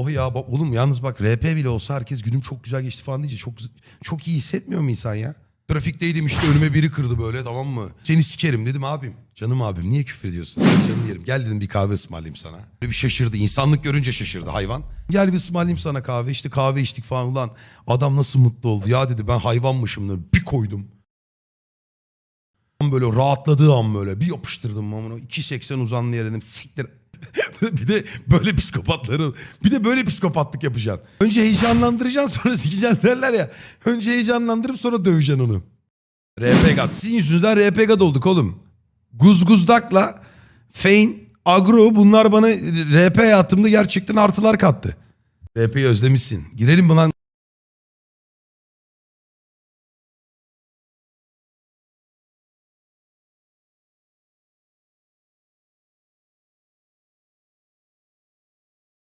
Oh ya bak oğlum yalnız bak RP bile olsa herkes günüm çok güzel geçti falan deyince çok çok iyi hissetmiyor mu insan ya? Trafikteydim işte önüme biri kırdı böyle tamam mı? Seni sikerim dedim abim. Canım abim niye küfür ediyorsun? Canım yerim. Gel dedim bir kahve ısmarlayayım sana. Böyle bir şaşırdı. İnsanlık görünce şaşırdı hayvan. Gel bir ısmarlayayım sana kahve. İşte kahve içtik falan ulan. Adam nasıl mutlu oldu. Ya dedi ben hayvanmışım. dedi. Bir koydum. Böyle rahatladığı an böyle bir yapıştırdım onu. 2.80 uzanlı yere dedim siktir. bir de böyle psikopatları bir de böyle psikopatlık yapacaksın. Önce heyecanlandıracaksın sonra sikeceksin derler ya. Önce heyecanlandırıp sonra döveceksin onu. RP God. Sizin yüzünüzden RP God olduk oğlum. Guzguzdak'la Fein, Agro bunlar bana RP hayatımda gerçekten artılar kattı. RP'yi özlemişsin. Girelim mi lan?